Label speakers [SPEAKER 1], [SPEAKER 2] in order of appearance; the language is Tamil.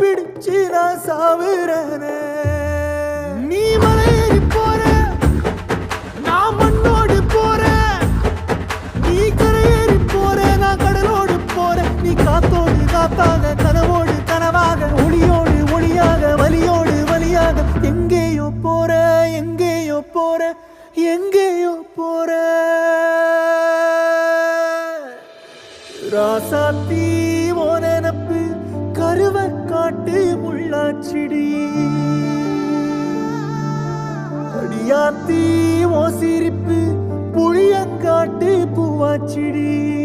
[SPEAKER 1] பிடிச்சு நான் சாவுறேனே. நீ மலையேறி போற நான் மண்ணோடு போற. நீ கரையேறி போற நான் கடலோடு போற. நீ காத்தோடு காத்தாக கனவோடு கனவாக ஒளியோடு ஒளியாக வலியோடு வலியாக எங்கேயோ போற எங்கேயோ போற எங்கேயோ போற. ராசாத்தி ஓ நினப்பு காட்டு முள்ளாச்சிடி. அடியாத்தி ஓ சிரிப்பு புளியங்காட்டு பூவாச்சிடி.